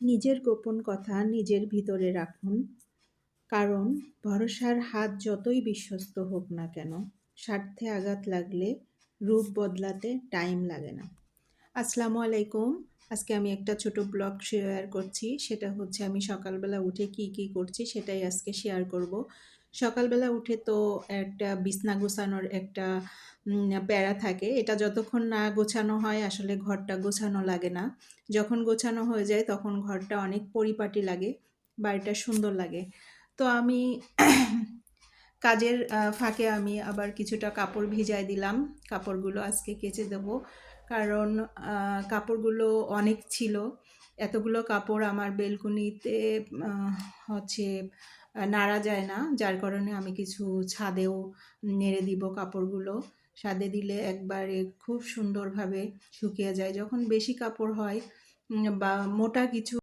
নিজের গোপন কথা নিজের ভিতরে রাখুন। কারণ ভরসার হাত যতই বিশ্বস্ত হোক না কেন, স্বার্থে আঘাত লাগলে রূপ বদলাতে টাইম লাগে না। আসসালামু আলাইকুম। আজকে আমি একটা ছোট ব্লগ শেয়ার করছি। সেটা হচ্ছে আমি সকালবেলা উঠে কি কি করছি সেটাই আজকে শেয়ার করব। সকালবেলা উঠে তো একটা বিছনা গোছানোর একটা প্যারা থাকে। এটা যতক্ষণ না গোছানো হয় আসলে ঘরটা গোছানো লাগে না। যখন গোছানো হয়ে যায় তখন ঘরটা অনেক পরিপাটি লাগে, বাড়িটা সুন্দর লাগে। তো আমি কাজের ফাঁকে আমি আবার কিছুটা কাপড় ভিজাই দিলাম। কাপড়গুলো আজকে কেচে দেব। কারণ কাপড়গুলো অনেক ছিল। এতগুলো কাপড় আমার বেলকুনিতে হচ্ছে নাড়া যায় না। যার কারণে আমি কিছু ছাদেও নেড়ে দিব কাপড়গুলো। ছাদে দিলে একবারে খুব সুন্দরভাবে শুকিয়ে যায়। যখন বেশি কাপড় হয় বা মোটা কিছু